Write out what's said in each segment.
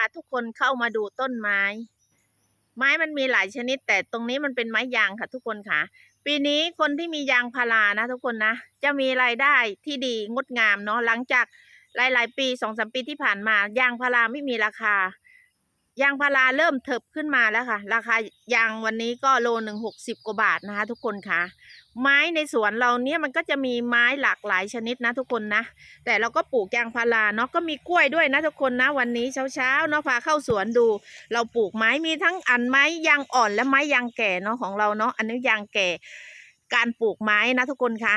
าทุกคนเข้ามาดูต้นไม้ ไม้มันมีหลายชนิด แต่ตรงนี้มันเป็นไม้ยางค่ะทุกคนค่ะ ปีนี้คนที่มียางพารานะ ทุกคนนะ จะมีรายได้ที่ดีงดงามเนาะหลังจากหลาย ๆ ปีสองสามปีที่ผ่านมายางพาราไม่มีราคา ยางพาราเริ่มเถิบขึ้นมาแล้วค่ะ ราคายางวันนี้ก็โลหนึ่งหกสิบกว่าบาทนะคะ ทุกคนค่ะ ไม้ในสวนเราเนี่ยมันก็จะมีไม้หลากหลายชนิดนะทุกคนนะ แต่เราก็ปลูกยางพาราเนาะก็มีกล้วยด้วยนะทุกคนนะ วันนี้เช้าๆเนาะพาเข้าสวนดู เราปลูกไม้มีทั้งอันไม้ยางอ่อนและไม้ยางแก่เนาะของเราเนาะอันนี้ยางแก่ การปลูกไม้นะทุกคนค่ะ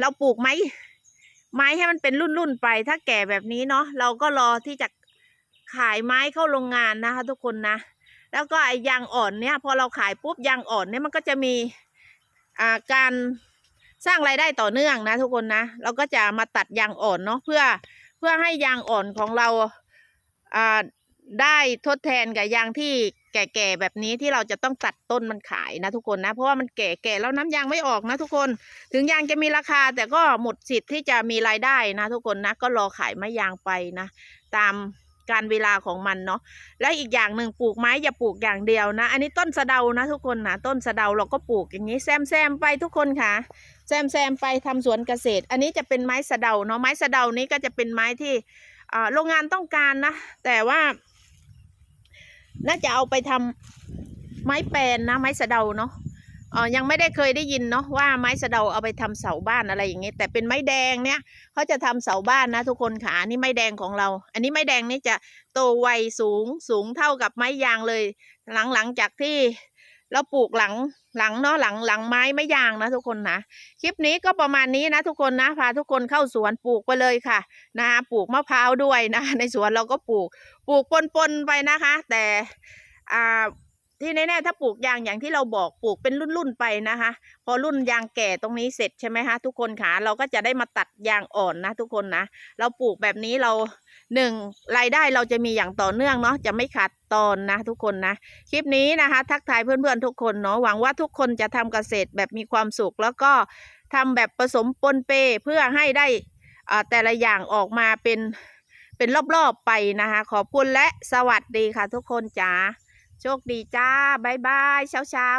เราปลูกไม้ไม้ให้มันเป็นรุ่นๆไป ถ้าแก่แบบนี้เนาะเราก็รอที่จะ ขายไม้เข้าโรงงานนะคะ ทุกคนนะ แล้วก็ไอ้ยางอ่อนเนี่ยพอเราขายปุ๊บยางอ่อนเนี่ยมันก็จะมีอ่าการสร้างรายได้ต่อเนื่องนะ ทุกคนนะ เราก็จะมาตัดยางอ่อนเนาะเพื่อเพื่อให้ยางอ่อนของเราอ่าได้ทดแทนกับยางที่แก่ๆแบบนี้ที่เราจะต้องตัดต้นมันขายนะทุกคนนะ เพราะว่ามันแก่ๆแล้วน้ำยางไม่ออกนะทุกคน ถึงยางจะมีราคา แต่ก็หมดสิทธิ์ที่จะมีรายได้นะทุกคนนะ ก็รอขายไม้ยางไปนะ ตาม การเวลาของมันเนาะและอีกอย่างหนึ่งปลูกไม้อย่าปลูกอย่างเดียวนะ อันนี้ต้นสะเดานะทุกคนนะต้นสะเดาเราก็ปลูกอย่างนี้แซมแซมไปทุกคนค่ะ แซมแซมไปทำสวนเกษตร อันนี้จะเป็นไม้สะเดาเนาะไม้สะเดานี้ก็จะเป็นไม้ที่โรงงานต้องการนะ แต่ว่า น่าจะเอาไปทำไม้แปรนนะไม้สะเดาเนาะ ออยังไม่ได้เคยได้ยินเนาะว่าไม้สะเดาเอาไปทำเสาบ้านอะไรอย่างเงี้ยแต่เป็นไม้แดงเนี่ยเขาจะทำเสาบ้านนะ ทุกคนค่ะนี่ไม้แดงของเรา อันนี้ไม้แดงนี่จะโตไวสูงสูงเท่ากับไม้ยางเลย หลังหลังจากที่เราปลูกหลังหลังเนาะหลังหลังไม้ไม้ยางนะทุกคนนะคลิปนี้ก็ประมาณนี้นะทุกคนนะพาทุกคนเข้าสวนปลูกไปเลยค่ะนะคะปลูกมะพร้าวด้วยนะ ในสวนเราก็ปลูกปลูกปนๆไปนะคะ แต่อ่า ที่แน่ๆถ้าปลูกยางอย่างที่เราบอกปลูกเป็นรุ่นๆไปนะคะ พอรุ่นยางแก่ตรงนี้เสร็จใช่ไหมคะทุกคนค่ะเราก็จะได้มาตัดยางอ่อนนะ ทุกคนนะ เราปลูกแบบนี้เราหนึ่งรายได้เราจะมีอย่างต่อเนื่องเนาะจะไม่ขาดตอนนะ ทุกคนนะ คลิปนี้นะคะ ทักทายเพื่อนๆทุกคนเนาะหวังว่าทุกคนจะทำเกษตรแบบมีความสุข แล้วก็ทำแบบผสมปนเปเพื่อให้ได้อ่าแต่ละอย่างออกมาเป็นเป็นรอบๆไปนะคะ ขอบคุณและสวัสดีค่ะทุกคนจ้า โชคดีจ้าบ๊ายบายเช้าเช้า